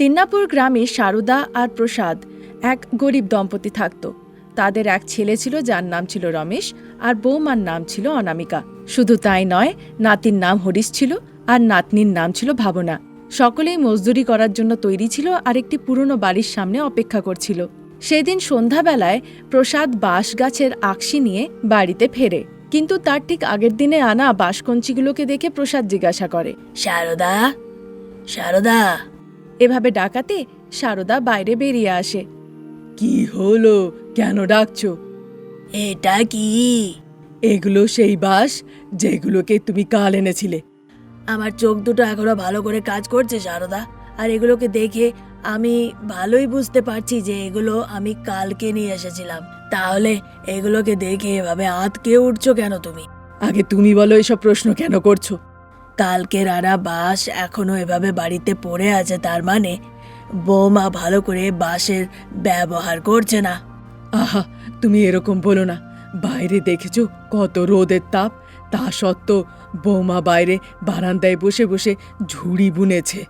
তিন্নাপুর গ্রামে সারদা আর প্রসাদ এক গরিব দম্পতি থাকত। তাদের এক ছেলে ছিল যার নাম ছিল রমেশ আর বৌমার নাম ছিল অনামিকা। শুধু তাই নয়, নাতির নাম হরিশ ছিল আর নাতনির নাম ছিল ভাবনা। সকলেই মজদুরি করার জন্য তৈরি ছিল আর একটি পুরনো বাড়ির সামনে অপেক্ষা করছিল। সেদিন সন্ধ্যাবেলায় প্রসাদ বাঁশ গাছের আকশি নিয়ে বাড়িতে ফেরে। কিন্তু তার ঠিক আগের দিনে আনা বাঁশকঞ্চিগুলোকে দেখে প্রসাদ জিজ্ঞাসা করে, সারদা সারদা এভাবে ডাকাতে সারদা বাইরে বেরিয়ে আসে। কি হলো? কেন ডাকছো? এটা কি? এগুলো সেই বাস যেগুলোকে তুমি কাল এনেছিলে। আমার চোখ দুটো এখনও ভালো করে কাজ করছে সারদা আর এগুলোকে দেখে আমি ভালোই বুঝতে পারছি যে এগুলো আমি কালকে নিয়ে এসেছিলাম। তাহলে এগুলোকে দেখে এভাবে আতকে উঠছো কেন তুমি? আগে তুমি বলো এসব প্রশ্ন কেন করছ? কালকের আনা বাঁশ এখনও এভাবে বাড়িতে পড়ে আছে তার মানে বৌমা ভালো করে বাঁশের ব্যবহার করছে না। আহা তুমি এরকম বলো না। বাইরে দেখেছ কত রোদের তাপ? তা সত্ত্বেও বৌমা বাইরে বারান্দায় বসে বসে ঝুড়ি বুনেছে।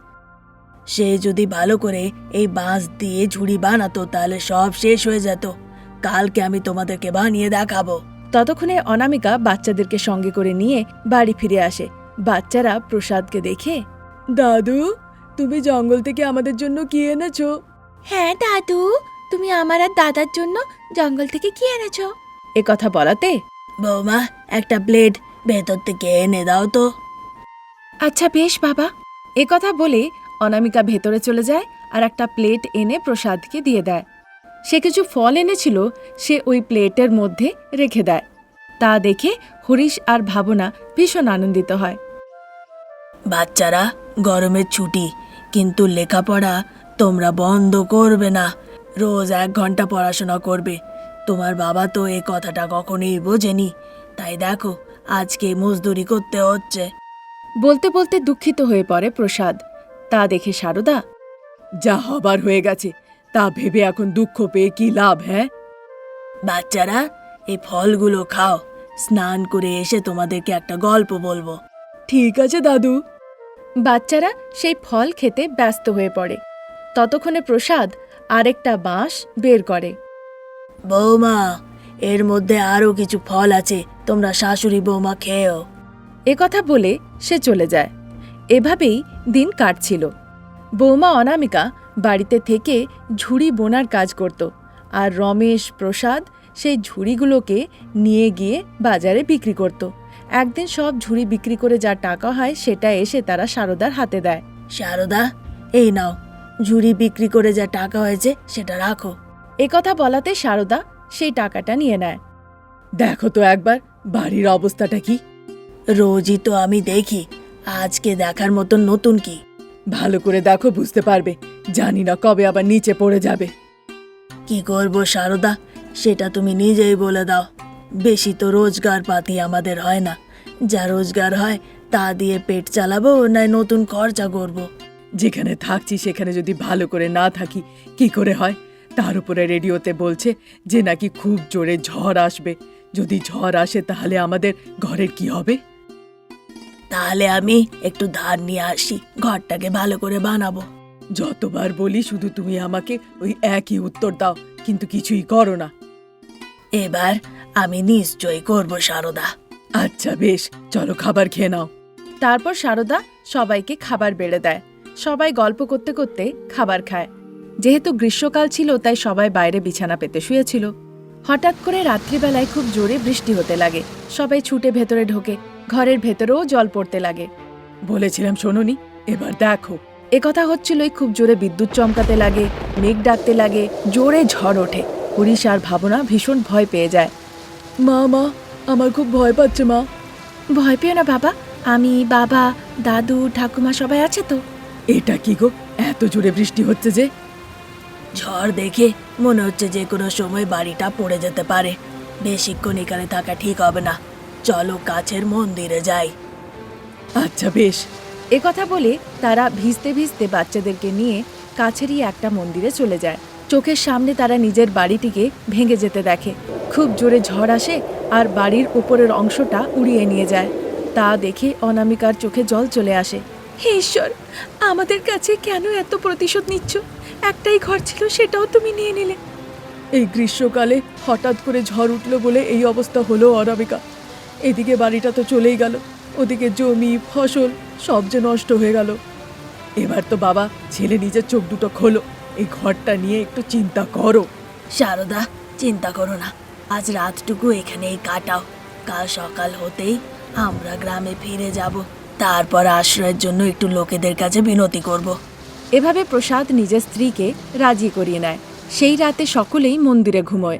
সে যদি ভালো করে এই বাঁশ দিয়ে ঝুড়ি বানাতো তাহলে সব শেষ হয়ে যেত। কালকে আমি তোমাদেরকে বানিয়ে দেখাবো। ততক্ষণে অনামিকা বাচ্চাদেরকে সঙ্গে করে নিয়ে বাড়ি ফিরে আসে। বাচ্চারা প্রসাদকে দেখে দাদু তুমি জঙ্গল থেকে আমাদের জন্য কি এনেছো? হ্যাঁ দাদু তুমি আমার আর দাদার জন্য জঙ্গল থেকে কি এনেছো? এ কথা বলাতে বৌমা একটা ব্লেড ভেতর থেকে এনে দাও তো। আচ্ছা বেশ বাবা। এ কথা বলে অনামিকা ভেতরে চলে যায় আর একটা প্লেট এনে প্রসাদকে দিয়ে দেয়। সে কিছু ফল এনেছিল সে ওই প্লেটের মধ্যে রেখে দেয়। তা দেখে হরিশ আর ভাবনা ভীষণ আনন্দিত হয়। বাচ্চারা গরমের ছুটি কিন্তু লেখাপড়া তোমরা বন্ধ করবে না। রোজ এক ঘণ্টা পড়াশোনা করবে। তোমার বাবা তো এ কথাটা কখনোই বোঝেনি। তাই দেখো আজকে মজদুরি করতে হচ্ছে। বলতে বলতে দুঃখিত হয়ে পড়ে প্রসাদ। তা দেখে সারদা যা হবার হয়ে গেছে তা ভেবে এখন দুঃখ পেয়ে কি লাভ হ্যাঁ? বাচ্চারা এই ফলগুলো খাও। স্নান করে এসে তোমাদেরকে একটা গল্প বলব। ঠিক আছে দাদু। বাচ্চারা সেই ফল খেতে ব্যস্ত হয়ে পড়ে। ততক্ষণে প্রসাদ আরেকটা বাঁশ বের করে। বৌমা এর মধ্যে আরও কিছু ফল আছে তোমরা শাশুড়ি বৌমা খেয়েও। এ কথা বলে সে চলে যায়। এভাবেই দিন কাটছিল। বৌমা অনামিকা বাড়িতে থেকে ঝুড়ি বোনার কাজ করত আর রমেশ প্রসাদ সেই ঝুড়িগুলোকে নিয়ে গিয়ে বাজারে বিক্রি করত। একদিন সব ঝুড়ি বিক্রি করে যা টাকা হয় সেটা এসে তারা সারদার হাতে দেয়। সারদা এই নাও। ঝুড়ি বিক্রি করে যা টাকা হয়েছে সেটা রাখো। কথা বলাতে সারদা সেই টাকাটা নিয়ে নেয়। দেখো তো একবার বাড়ির অবস্থাটা কি? রোজই তো আমি দেখি আজকে দেখার মতন নতুন কি? ভালো করে দেখো বুঝতে পারবে। জানি না কবে আবার নিচে পড়ে যাবে। কি করব সারদা সেটা তুমি নিজেই বলে দাও। বেশি তো রোজগার পাতি আমাদের হয় না। যা রোজগার হয় তা দিয়ে পেট চালাবো না নতুন খরচা করব। যেখানে থাকছি সেখানে যদি ভালো করে না থাকি কি করে হয়? তার উপরে রেডিওতে বলছে যে নাকি খুব জোরে ঝড় আসবে। যদি ঝড় আসে তাহলে আমাদের ঘরের কি হবে? তাহলে আমি একটু ধার নিয়ে আসি ঘরটাকে ভালো করে বানাবো। যতবার বলি শুধু তুমি আমাকে ওই একই উত্তর দাও কিন্তু কিছুই করো না। এবার আমি নিশ্চয়ই করব সারদা। আচ্ছা বেশ। চলো খাবার খেয়ে নাও। তারপর সারদা সবাইকে খাবার বেড়ে দেয়। সবাই গল্প করতে করতে খাবার খায়। যেহেতু গ্রীষ্মকাল ছিল তাই সবাই বাইরে বিছানা পেতে শুয়েছিল। হঠাৎ করে রাত্রিবেলায় খুব জোরে বৃষ্টি হতে লাগে। সবাই ছুটে ভেতরে ঢোকে। ঘরের ভেতরেও জল পড়তে লাগে। বলেছিলাম শোনোনি এবার দেখো। একথা হচ্ছিলই খুব জোরে বিদ্যুৎ চমকাতে লাগে মেঘ ডাকতে লাগে জোরে ঝড় ওঠে। হরিশ আর ভাবনা ভীষণ ভয় পেয়ে যায়। মা মা আমার খুব ভয় পাচ্ছে মা। ভয় পেও না বাবা। আমি বাবা দাদু ঠাকুমা সবাই আছে তো। এটা কি গো? এত জোরে বৃষ্টি হচ্ছে যে। ঝড় দেখে মনে হচ্ছে যে কোনো সময় বাড়িটা পড়ে যেতে পারে। বেশিক্ষণ এখানে থাকা ঠিক হবে না। চলো কাছের মন্দিরে যাই। আচ্ছা বেশ। এ কথা বলে তারা ভিজতে ভিজতে বাচ্চাদেরকে নিয়ে কাছেরই একটা মন্দিরে চলে যায়। চোখের সামনে তারা নিজের বাড়িটিকে ভেঙে যেতে দেখে। খুব জোরে ঝড় আসে আর বাড়ির উপরের অংশটা উড়িয়ে নিয়ে যায়। তা দেখে অনামিকার চোখে জল চলে আসে। হে ঈশ্বর, আমাদের কাছে কেন এত প্রতিশোধ নিচ্ছ? একটাই ঘর ছিল, সেটাও তুমি নিয়ে নিলে। এই গ্রীষ্মকালে হঠাৎ করে ঝড় উঠল বলে এই অবস্থা হলো অনামিকা। এদিকে বাড়িটা তো চলেই গেল, ওদিকে জমি, ফসল সব যে নষ্ট হয়ে গেল। এবার তো বাবা, ছেলে নিজের চোখ দুটো খোলো। এই ঘরটা নিয়ে একটু চিন্তা করো। সারদা চিন্তা করো না। আজ রাতটুকু এখানেই কাটাও। কাল সকাল হতেই আমরা গ্রামে ফিরে যাব। তারপর আশ্রয়ের জন্য একটু লোকেদের কাছে বিনতি করব। এভাবে প্রসাদ নিজের স্ত্রীকে রাজি করিয়ে নেয়। সেই রাতে সকলেই মন্দিরে ঘুমোয়।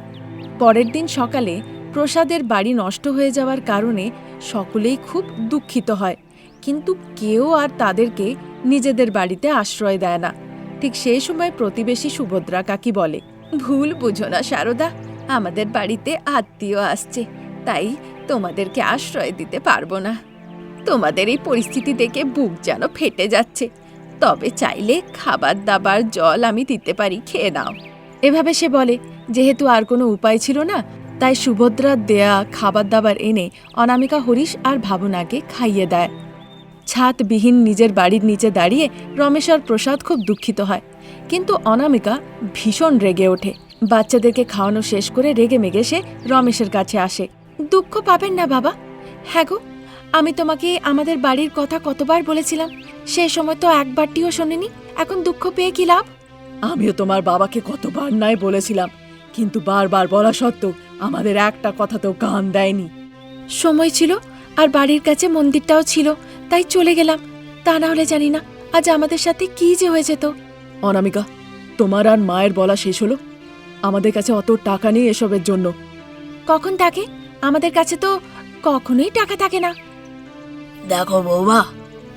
পরের দিন সকালে প্রসাদের বাড়ি নষ্ট হয়ে যাওয়ার কারণে সকলেই খুব দুঃখিত হয়। কিন্তু কেউ আর তাদেরকে নিজেদের বাড়িতে আশ্রয় দেয় না। ঠিক সেই সময় প্রতিবেশী সুভদ্রা কাকি বলে, ভুল বুঝো না, সারদা। আমাদের বাড়িতে আত্মীয় আসছে। তাই তোমাদেরকে আশ্রয় দিতে পারব না। তোমাদের এই পরিস্থিতি দেখে বুক যেন ফেটে যাচ্ছে। তবে চাইলে খাবার দাবার, জল আমি দিতে পারি, খেয়ে নাও। এভাবে সে বলে, যেহেতু আর কোনো উপায় ছিল না, তাই সুভদ্রার দেয়া খাবার দাবার এনে অনামিকা হরিশ আর ভাবনাকে খাইয়ে দেয়। ছাদবিহীন নিজের বাড়ির নিচে দাঁড়িয়ে রমেশ আর প্রসাদ খুব দুঃখিত হয়। কিন্তু অনামিকা ভীষণ রেগে ওঠে। বাচ্চাদেরকে খাওয়ানো শেষ করে রেগে মেগে সে রমেশের কাছে আসে। দুঃখ পাবেন না বাবা। হ্যাঁ গো আমি তোমাকে আমাদের বাড়ির কথা কতবার বলেছিলাম। সে সময় তো একবারটিও শোনেনি। এখন দুঃখ পেয়ে কি লাভ? আমিও তোমার বাবাকে কতবার নাই বলেছিলাম। কিন্তু বারবার বলা সত্ত্বেও আমাদের একটা কথাতেও কান দেয়নি। সময় ছিল আর বাড়ির কাছে মন্দিরটাও ছিল। তাই চলে গেলাম। তা না হলে জানি না আজ আমাদের সাথে কি যে হয়ে যেত। অনামিকা তোমার আর মায়ের বলা শেষ হলো। আমাদের কাছে অত টাকা নেই এসবের জন্য। কখন থাকে? আমাদের কাছে তো কখনোই টাকা থাকে না। দেখো বৌমা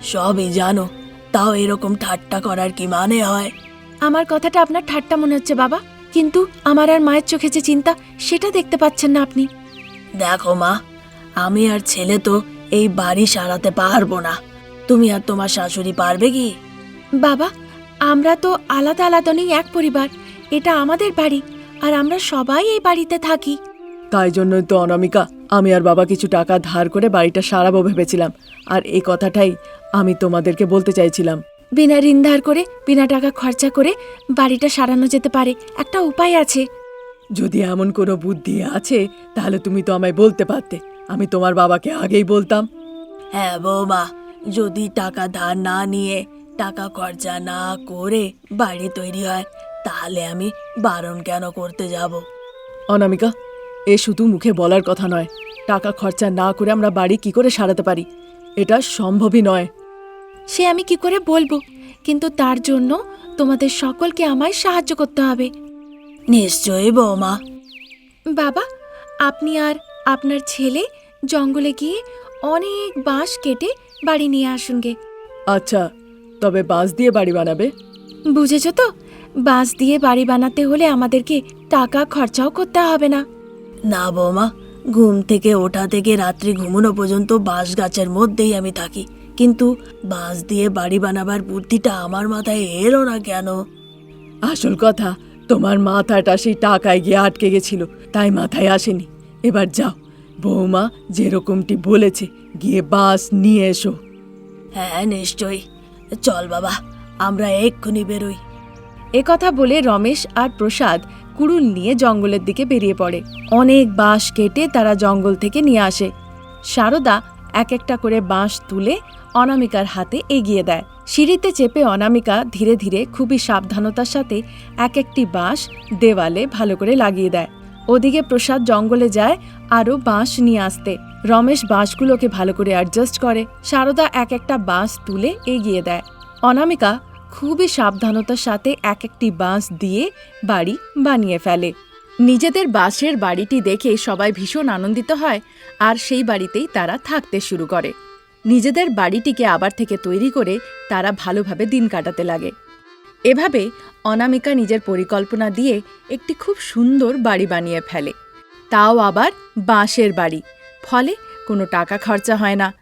সবই জানো তাও এরকম ঠাট্টা করার কি মানে হয়? আমার কথাটা আপনার ঠাট্টা মনে হচ্ছে বাবা কিন্তু আমার আর মায়ের চোখে যে চিন্তা সেটা দেখতে পাচ্ছেন না আপনি। দেখো মা আমি আর ছেলে তো এই বাড়ি সারাতে পারব না। তুমি আর তোমার শাশুড়ি পারবে কি? বাবা আমরা তো আলাদা আলাদা নেই এক পরিবার। এটা আমাদের বাড়ি আর আমরা সবাই এই বাড়িতে থাকি। তাই জন্যই তো অনামিকা আমি আর বাবা কিছু টাকা ধার করে বাড়িটা সারাবো ভেবেছিলাম। আর এই কথাটাই আমি তোমাদেরকে বলতে চাইছিলাম। বিনা ঋণ ধার করে বিনা টাকা খরচা করে বাড়িটা সারানো যেতে পারে একটা উপায় আছে। যদি এমন কোনো বুদ্ধি আছে তাহলে তুমি তো আমায় বলতে পারতে। আমি তোমার বাবাকে আগেই বলতাম। হ্যাঁ বৌমা যদি টাকা ধার না নিয়ে টাকা খরচা না করে বাড়ি তৈরি হয় তাহলে আমি বারণ কেন করতে যাব? অনামিকা এ শুধু মুখে বলার কথা নয়। টাকা খরচা না করে আমরা বাড়ি কি করে সারাতে পারি? এটা সম্ভবই নয়। সে আমি কি করে বলব? কিন্তু তার জন্য তোমাদের সকলকে আমায় সাহায্য করতে হবে। নিশ্চয়ই বৌমা। বাবা আপনি আর আপনার ছেলে জঙ্গলে গিয়ে অনেক বাঁশ কেটে বাড়ি নিয়ে আসুন গে আচ্ছা তবে বাঁশ দিয়ে বাড়ি বানাবে? বুঝেছ তো বাঁশ দিয়ে বাড়ি বানাতে হলে আমাদেরকে টাকা খরচাও করতে হবে না। না বৌমা ঘুম থেকে ওঠা থেকে রাত্রি ঘুমানো পর্যন্ত বাঁশ গাছের মধ্যেই আমি থাকি। কিন্তু বাঁশ দিয়ে বাড়ি বানাবার বুদ্ধিটা আমার মাথায় এলো না কেন? আসল কথা তোমার মাথাটা সেই টাকায় গিয়ে আটকে গেছিল তাই মাথায় আসেনি। এবার যাও। বৌমা যেরকমটি বলেছে গিয়ে বাস নিয়ে এসো। হ্যাঁ নিশ্চয়ই। চল বাবা আমরা এক্ষুনি বেরোই। একথা বলে রমেশ আর প্রসাদ কুড়ুল নিয়ে জঙ্গলের দিকে বেরিয়ে পড়ে। অনেক বাঁশ কেটে তারা জঙ্গল থেকে নিয়ে আসে। সারদা এক একটা করে বাঁশ তুলে অনামিকার হাতে এগিয়ে দেয়। সিঁড়িতে চেপে অনামিকা ধীরে ধীরে খুবই সাবধানতার সাথে এক একটি বাঁশ দেওয়ালে ভালো করে লাগিয়ে দেয়। ওদিকে প্রসাদ জঙ্গলে যায়, আরও বাঁশ নিয়ে আসতে। রমেশ বাঁশগুলোকে ভালো করে অ্যাডজাস্ট করে। সারদা এক একটা বাঁশ তুলে এগিয়ে দেয়। অনামিকা খুবই সাবধানতার সাথে এক একটি বাঁশ দিয়ে বাড়ি বানিয়ে ফেলে। নিজেদের বাঁশের বাড়িটি দেখে সবাই ভীষণ আনন্দিত হয়, আর সেই বাড়িতেই তারা থাকতে শুরু করে। নিজেদের বাড়িটিকে আবার থেকে তৈরি করে তারা ভালোভাবে দিন কাটাতে লাগে। এভাবে অনামিকা নিজের পরিকল্পনা দিয়ে একটি খুব সুন্দর বাড়ি বানিয়ে ফেলে। তাও আবার বাঁশের বাড়ি। ফলে কোনো টাকা খরচা হয় না।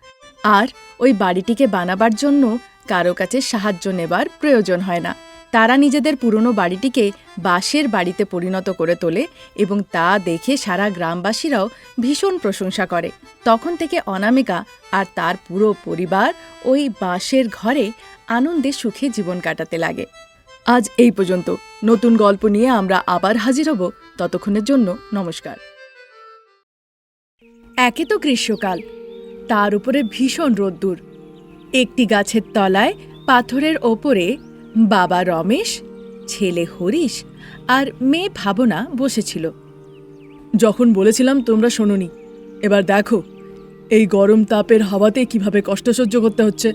আর ওই বাড়িটিকে বানাবার জন্য কারও কাছে সাহায্য নেবার প্রয়োজন হয় না। তারা নিজেদের পুরনো বাড়িটিকে বাঁশের বাড়িতে পরিণত করে তোলে এবং তা দেখে সারা গ্রামবাসীরাও ভীষণ প্রশংসা করে। তখন থেকে অনামিকা আর তার পুরো পরিবার ওই বাঁশের ঘরে আনন্দে সুখে জীবন কাটাতে লাগে। আজ এই পর্যন্ত। নতুন গল্প নিয়ে আমরা আবার হাজির হব। ততক্ষণের জন্য নমস্কার। একে তো গ্রীষ্মকাল, তার উপরে ভীষণ রোদ্দুর। একটি গাছের তলায় পাথরের ওপরে বাবা রমেশ, ছেলে হরিশ আর মেয়ে ভাবনা বসেছিল। যখন বলেছিলাম, তোমরা শোনোনি, এবার দেখো, এই গরম তাপের হাওয়াতে কীভাবে কষ্ট সহ্য করতে হচ্ছে?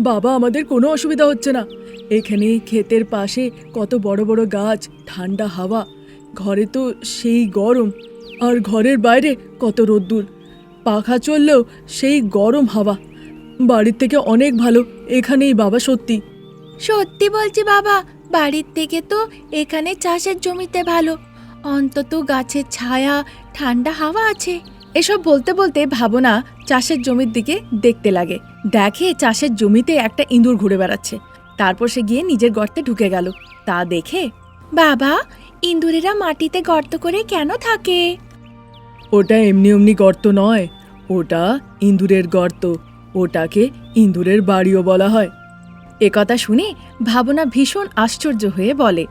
বাবা, আমাদের কোনো অসুবিধা হচ্ছে না। এখানে ক্ষেতের পাশে কত বড় বড় গাছ, ঠান্ডা হাওয়া। ঘরে তো সেই গরম, আর ঘরের বাইরে কত রোদ্দুর। পাখা চললেও সেই গরম হাওয়া। বাড়ির থেকে অনেক ভালো, এখানেই বাবা, সত্যি। সত্যি বলছি বাবা, বাড়ির থেকে তো এখানে চাষের জমিতে ভালো। অন্তত গাছের ছায়া, ঠান্ডা হাওয়া আছে। এসব বলতে বলতে ভাবনা চাষের জমির দিকে দেখতে লাগে। দেখে চাষের জমিতে একটা ইঁদুর ঘুরে বেড়াচ্ছে। তারপর সে গিয়ে নিজের গর্তে ঢুকে গেল। তা দেখে বাবা ইঁদুরেরা মাটিতে গর্ত করে কেন থাকে? ওটা এমনি এমনি গর্ত নয়। ওটা ইঁদুরের গর্ত। ওটাকে ইঁদুরের বাড়িও বলা হয়। একথা শুনে ভাবনা ভীষণ আশ্চর্য হয়ে বলে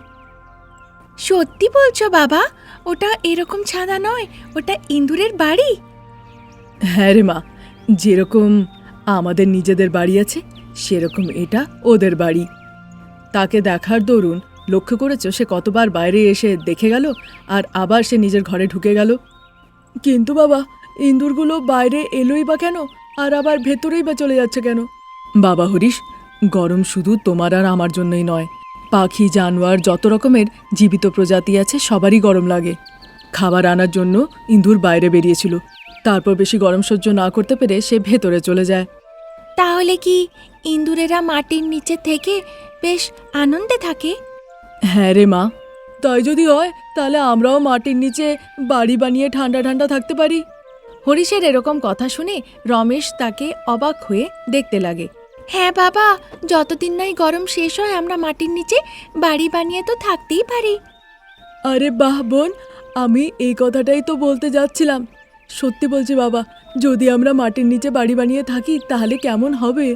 সত্যি বলছো বাবা? ওটা এরকম ছাদা নয়, ওটা ইঁদুরের বাড়ি? হ্যাঁ রে মা, যেরকম আমাদের নিজেদের বাড়ি আছে, সেরকম এটা ওদের বাড়ি। তাকে দেখার দরুন লক্ষ্য করেছ, সে কতবার বাইরে এসে দেখে গেল আর আবার সে নিজের ঘরে ঢুকে গেল? কিন্তু বাবা, ইঁদুরগুলো বাইরে এলোই বা কেন? আর আবার ভেতরেই বা চলে যাচ্ছে কেন? বাবা হরিশ, গরম শুধু তোমার আর আমার জন্যই নয় পাখি জানোয়ার যত রকমের জীবিত প্রজাতি আছে সবারই গরম লাগে। খাবার আনার জন্য ইঁদুর বাইরে বেরিয়েছিল। তারপর বেশি গরম সহ্য না করতে পেরে সে ভেতরে চলে যায়। তাহলে কি ইঁদুরেরা মাটির নিচে থেকে বেশ আনন্দে থাকে? হ্যাঁ রে মা তাই যদি হয় তাহলে আমরাও মাটির নিচে বাড়ি বানিয়ে ঠান্ডা ঠান্ডা থাকতে পারি। হরিশের এরকম কথা শুনে রমেশ তাকে অবাক হয়ে দেখতে লাগে। হ্যাঁ বাবা, যতদিন নাই গরম শেষ হয়, আমরা মাটির নিচে বাড়ি বানিয়ে তো থাকতেই পারি। আরে বাহ বোন, আমি এই কথাটাই তো বলতে যাচ্ছিলাম। সত্যি বলছি বাবা, যদি আমরা মাটির নিচে বাড়ি বানিয়ে থাকি, তাহলে কেমন হবে?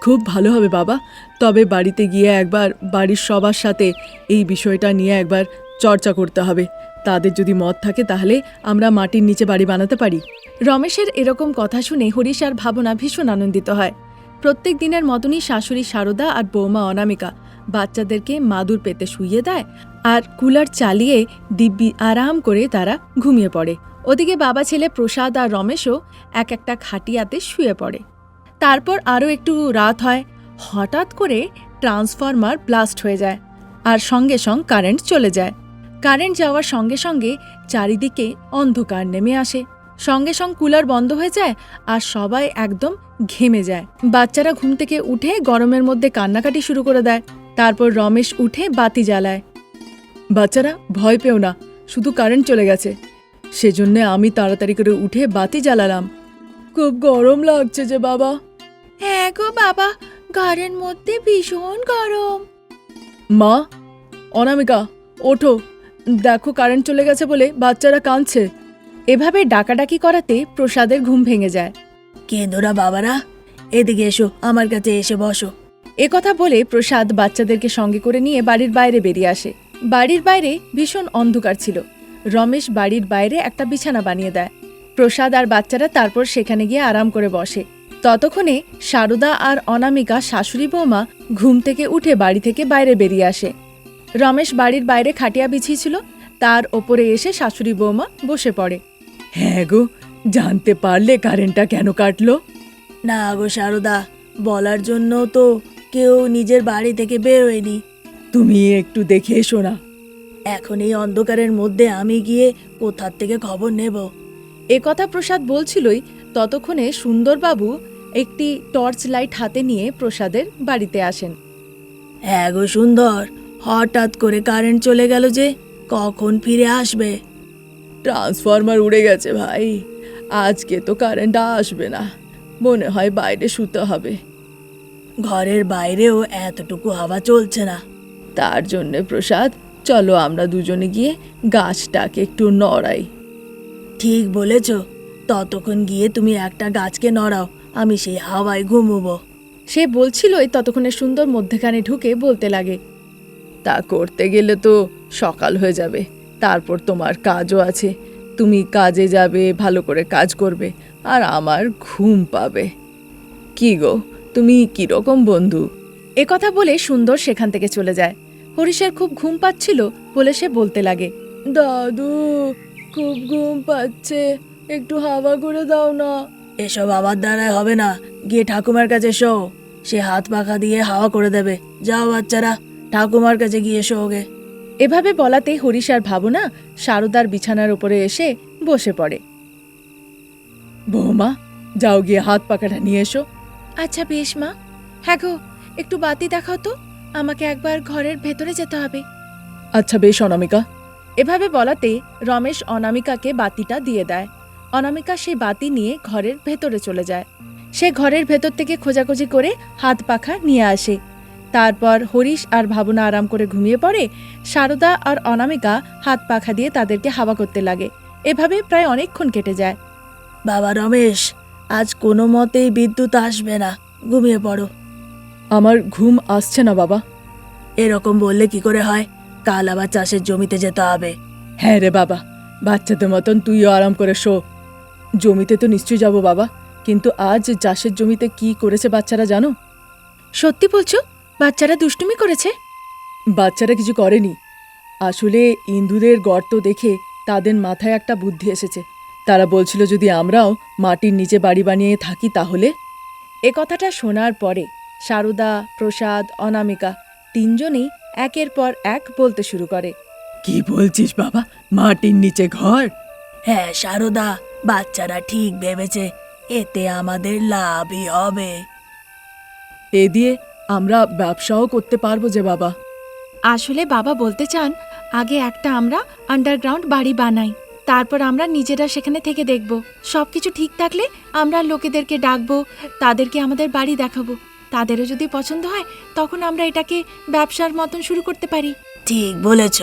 খুব ভালো হবে বাবা, তবে বাড়িতে গিয়ে একবার বাড়ির সবার সাথে এই বিষয়টা নিয়ে একবার চর্চা করতে হবে। তাদের যদি মত থাকে, তাহলে আমরা মাটির নিচে বাড়ি বানাতে পারি। রমেশের এরকম কথা শুনে হরিশ আর ভাবনা ভীষণ আনন্দিত হয়। প্রত্যেক দিনের মতনই শাশুড়ি সারদা আর বৌমা অনামিকা। বাচ্চাদেরকে মাদুর পেতে শুইয়ে দেয় আর কুলার চালিয়ে দিব্যি আরাম করে তারা ঘুমিয়ে পড়ে। ওদিকে বাবা ছেলে প্রসাদ আর রমেশও এক একটা খাটিয়াতে শুয়ে পড়ে। তারপর আরও একটু রাত হয়। হঠাৎ করে ট্রান্সফরমার ব্লাস্ট হয়ে যায় আর সঙ্গে সঙ্গ কারেন্ট চলে যায়। কারেন্ট যাওয়ার সঙ্গে সঙ্গে চারিদিকে অন্ধকার নেমে আসে। সঙ্গে সঙ্গ কুলার বন্ধ হয়ে যায় আর সবাই একদম ঘেমে যায়। বাচ্চারা ঘুম থেকে উঠে গরমের মধ্যে কান্নাকাটি শুরু করে দেয়। তারপর রমেশ উঠে বাতি জ্বালায়। বাচ্চারা ভয় পেও না শুধু কারেন্ট চলে গেছে। সেজন্যে আমি তাড়াতাড়ি করে উঠে বাতি জ্বালালাম। খুব গরম লাগছে যে বাবা। হ্যাঁ গো বাবা ঘরের মধ্যে ভীষণ গরম। মা অনামিকা ওঠো। দেখো কারেন্ট চলে গেছে বলে বাচ্চারা কাঁদছে। এভাবে ডাকাডাকি করাতে প্রসাদের ঘুম ভেঙে যায়। কেন্দুরা বাবারা এদিকে এসো আমার কাছে এসে বসো। একথা বলে প্রসাদ বাচ্চাদেরকে সঙ্গে করে নিয়ে বাড়ির বাইরে বেরিয়ে আসে। বাড়ির বাইরে ভীষণ অন্ধকার ছিল। রমেশ বাড়ির বাইরে একটা বিছানা বানিয়ে দেয়। প্রসাদ আর বাচ্চারা তারপর সেখানে গিয়ে আরাম করে বসে। ততক্ষণে সারদা আর অনামিকা শাশুড়ি বৌমা ঘুম থেকে উঠে বাড়ি থেকে বাইরে বেরিয়ে আসে। রমেশ বাড়ির বাইরে খাটিয়া বিছিয়েছিল তার ওপরে এসে শাশুড়ি বৌমা বসে পড়ে। হ্যাঁ গো জানতে পারলে কারেন্টটা কেন কাটলো? না গো সারদা বলার জন্য তো কেউ নিজের বাড়ি থেকে বেরোয়নি। তুমি একটু দেখে এসো না। এখন এই অন্ধকারের মধ্যে আমি গিয়ে কোথার থেকে খবর নেব? একথা প্রসাদ বলছিলই ততক্ষণে সুন্দরবাবু একটি টর্চ লাইট হাতে নিয়ে প্রসাদের বাড়িতে আসেন। হ্যাঁ গো সুন্দর হঠাৎ করে কারেন্ট চলে গেল যে কখন ফিরে আসবে? ট্রান্সফরমার উড়ে গেছে ভাই। আজকে তো কারেন্ট আসবে না। মনে হয় বাইরে শুতে হবে। ঘরের বাইরেও এতটুকু হাওয়া চলছে না। তার জন্যে প্রসাদ চলো আমরা দুজনে গিয়ে গাছটাকে একটু নড়াই। ঠিক বলেছ। ততক্ষণ গিয়ে তুমি একটা গাছকে নড়াও আমি সেই হাওয়ায় ঘুমোবো। সে বলছিলই ততক্ষণে সুন্দর মধ্যেখানে ঢুকে বলতে লাগে। তা করতে গেলে তো সকাল হয়ে যাবে। তারপর তোমার কাজও আছে। তুমি কাজে যাবে ভালো করে কাজ করবে আর আমার ঘুম পাবে। কি গো তুমি কীরকম বন্ধু? এ কথা বলে সুন্দর সেখান থেকে চলে যায়। হরিশের খুব ঘুম পাচ্ছিল বলে সে বলতে লাগে। দাদু খুব ঘুম পাচ্ছে একটু হাওয়া করে দাও না। এসব আবার দ্বারায় হবে না। গিয়ে ঠাকুমার কাছে শো। সে হাত পাখা দিয়ে হাওয়া করে দেবে। যাও বাচ্চারা ঠাকুমার কাছে গিয়ে শো ওগে এভাবে বলাতে হরিশ আর ভাবনা সারদার বিছানার উপরে এসে বসে পড়ে। বৌমা যাও গিয়ে হাত পাখাটা নিয়ে এসো। আচ্ছা বেশ মা। হ্যাঁ গো একটু বাতি দেখাও তো। আমাকে একবার ঘরের ভেতরে যেতে হবে। আচ্ছা বেশ অনামিকা। এভাবে বলাতে রমেশ অনামিকাকে বাতিটা দিয়ে দেয়। অনামিকা সেই বাতি নিয়ে ঘরের ভেতরে চলে যায়। সে ঘরের ভেতর থেকে খোঁজাখুঁজি করে হাত পাখা নিয়ে আসে। তারপর হরিশ আর ভাবনা আরাম করে ঘুমিয়ে পড়ে সারদা আর অনামিকা হাত পাখা দিয়ে তাদেরকে হাওয়া করতে লাগে। এভাবে প্রায় অনেকক্ষণ কেটে যায়। বাবা রমেশ আজ কোনো মতেই বিদ্যুৎ আসবে না। ঘুমিয়ে পড়ো। আমার ঘুম আসছে না বাবা। এরকম বললে কি করে হয়? কাল আবার চাষের জমিতে যেতে হবে। হ্যাঁ রে বাবা বাচ্চাদের মতন তুইও আরাম করে শো। জমিতে তো নিশ্চয়ই যাব বাবা। কিন্তু আজ চাষের জমিতে কি করেছে বাচ্চারা জানো? সত্যি বলছো? বাচ্চারা দুষ্টুমি করেছে? বাচ্চারা কিছু করেনি। আসলে ইন্দুদের গর্ত দেখে তাদের মাথায় একটা বুদ্ধি এসেছে। তারা বলছিল যদি আমরাও মাটির নিচে বাড়ি বানিয়ে থাকি তাহলে? এ কথাটা শোনার পরে সারদা প্রসাদ অনামিকা তিনজনেই একের পর এক বলতে শুরু করে। কি বলছিস বাবা? মাটির নিচে ঘর? হ্যাঁ সারদা বাচ্চারা ঠিক ভেবেছে এতে আমাদের লাভই হবে। এ দিয়ে আমরা ব্যবসাও করতে পারব যে বাবা। আসলে বাবা বলতে চান আগে একটা আমরা আন্ডারগ্রাউন্ড বাড়ি বানাই তারপর আমরা নিজেরা সেখানে থেকে দেখব। সবকিছু ঠিক থাকলে আমরা লোকেদেরকে ডাকবো তাদেরকে আমাদের বাড়ি দেখাবো। তাদেরও যদি পছন্দ হয় তখন আমরা এটাকে ব্যবসার মতন শুরু করতে পারি। ঠিক বলেছ।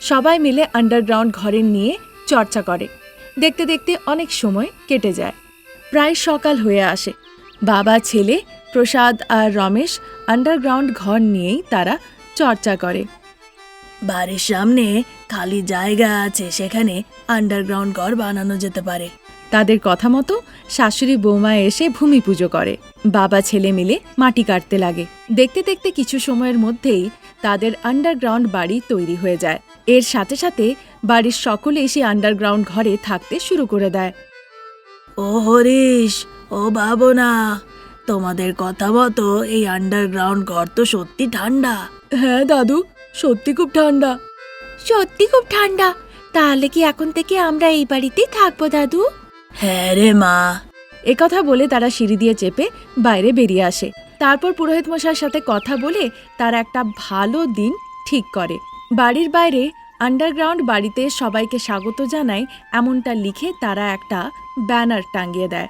সবাই মিলে আন্ডারগ্রাউন্ড ঘরে নিয়ে চর্চা করে। দেখতে দেখতে অনেক সময় কেটে যায়। প্রায় সকাল হয়ে আসে। বাবা ছেলে প্রসাদ আর রমেশ আন্ডারগ্রাউন্ড ঘর নিয়েই তারা চর্চা করে। বাড়ির সামনে খালি জায়গা আছে, সেখানে আন্ডারগ্রাউন্ড ঘর বানানো যেতে পারে। তাদের কথা মতো শাশুড়ি বৌমা এসে ভূমি পুজো করে। বাবা ছেলে মিলে মাটি কাটতে লাগে। দেখতে দেখতে কিছু সময়ের মধ্যেই তাদের আন্ডারগ্রাউন্ড বাড়ি তৈরি হয়ে যায়। এর সাথে সাথে বাড়ির সকলে এসে আন্ডারগ্রাউন্ড ঘরে থাকতে শুরু করে দেয়। ও হরিশ, ও ভাবনা তোমাদের কথা মতো এই আন্ডারগ্রাউন্ড ঘর তো সত্যি ঠান্ডা। হ্যাঁ দাদু সত্যি খুব ঠান্ডা। সত্যি খুব ঠান্ডা। তাহলে কি এখন থেকে আমরা এই বাড়িতেই থাকব দাদু? হ্যাঁ রে মা। একথা বলে তারা সিঁড়ি দিয়ে চেপে বাইরে বেরিয়ে আসে। তারপর পুরোহিত মশাইয়ের সাথে কথা বলে তারা একটা ভালো দিন ঠিক করে। বাড়ির বাইরে আন্ডারগ্রাউন্ড বাড়িতে সবাইকে স্বাগত জানায় এমনটা লিখে তারা একটা ব্যানার টাঙিয়ে দেয়।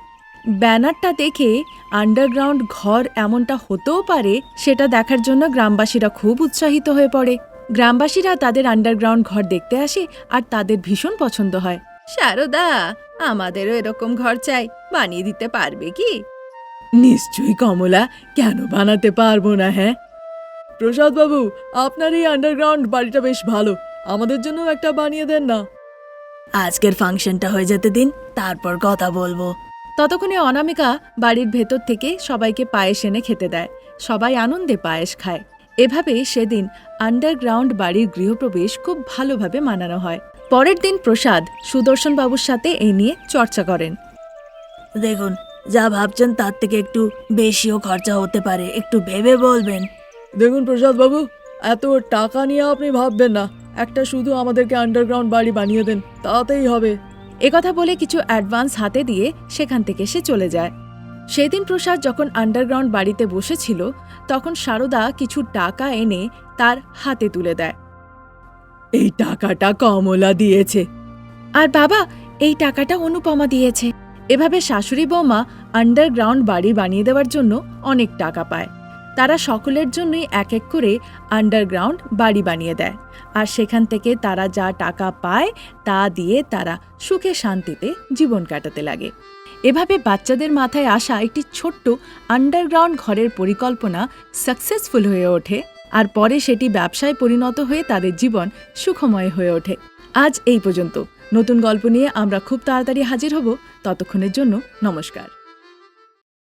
ব্যানারটা দেখে আন্ডারগ্রাউন্ড ঘর এমনটা হতেও পারে, সেটা দেখার জন্য গ্রামবাসীরা খুব উৎসাহিত হয়ে পড়ে। গ্রামবাসীরা তাদের আন্ডারগ্রাউন্ড ঘর দেখতে আসে আর তাদের ভীষণ পছন্দ হয়। শারদা, আমাদেরও এরকম ঘর চাই, বানিয়ে দিতে পারবে কি? নিশ্চয়ই কমলা, কেন বানাতে পারব না হ্যাঁ? প্রসাদ বাবু আপনার এই আন্ডারগ্রাউন্ড বাড়িটা বেশ ভালো, আমাদের জন্য একটা বানিয়ে দেন না। আজকের ফাংশনটা হয়ে যেতে দিন, তারপর কথা বলব। ততক্ষণে অনামিকা বাড়ির ভেতর থেকে সবাইকে পায়েস এনে খেতে দেয়। সবাই আনন্দে পায়েস খায়। এভাবে সেদিন আন্ডারগ্রাউন্ড বাড়ির গৃহপ্রবেশ খুব ভালোভাবে মানানো হয়। পরের দিন প্রসাদ সুদর্শন বাবুর সাথে এই নিয়ে চর্চা করেন। দেখুন যা ভাবছেন তার থেকে একটু বেশিও খরচা হতে পারে। একটু ভেবে বলবেন। দেখুন প্রসাদ বাবু এত টাকা নিয়ে আপনি ভাববেন না। একটা শুধু আমাদেরকে আন্ডারগ্রাউন্ড বাড়ি বানিয়ে দেন তাতেই হবে। একথা বলে কিছু অ্যাডভান্স হাতে দিয়ে সেখান থেকে সে চলে যায়। সেদিন প্রসাদ যখন আন্ডারগ্রাউন্ড বাড়িতে বসেছিল, তখন সারদা কিছু টাকা এনে তার হাতে তুলে দেয়। এই টাকাটা কমলা দিয়েছে। আর বাবা, এই টাকাটা অনুপমা দিয়েছে। এভাবে শাশুড়ি বৌমা আন্ডারগ্রাউন্ড বাড়ি বানিয়ে দেওয়ার জন্য অনেক টাকা পায়। তারা সকলের জন্যই এক এক করে আন্ডারগ্রাউন্ড বাড়ি বানিয়ে দেয়। আর সেখান থেকে তারা যা টাকা পায়, তা দিয়ে তারা সুখে শান্তিতে জীবন কাটাতে লাগে। এভাবে বাচ্চাদের মাথায় আসা একটি ছোট্ট আন্ডারগ্রাউন্ড ঘরের পরিকল্পনা সাকসেসফুল হয়ে ওঠে। আর পরে সেটি ব্যবসায় পরিণত হয়ে তাদের জীবন সুখময় হয়ে ওঠে। আজ এই পর্যন্ত। নতুন গল্প নিয়ে আমরা খুব তাড়াতাড়ি হাজির হব। ততক্ষণের জন্য নমস্কার।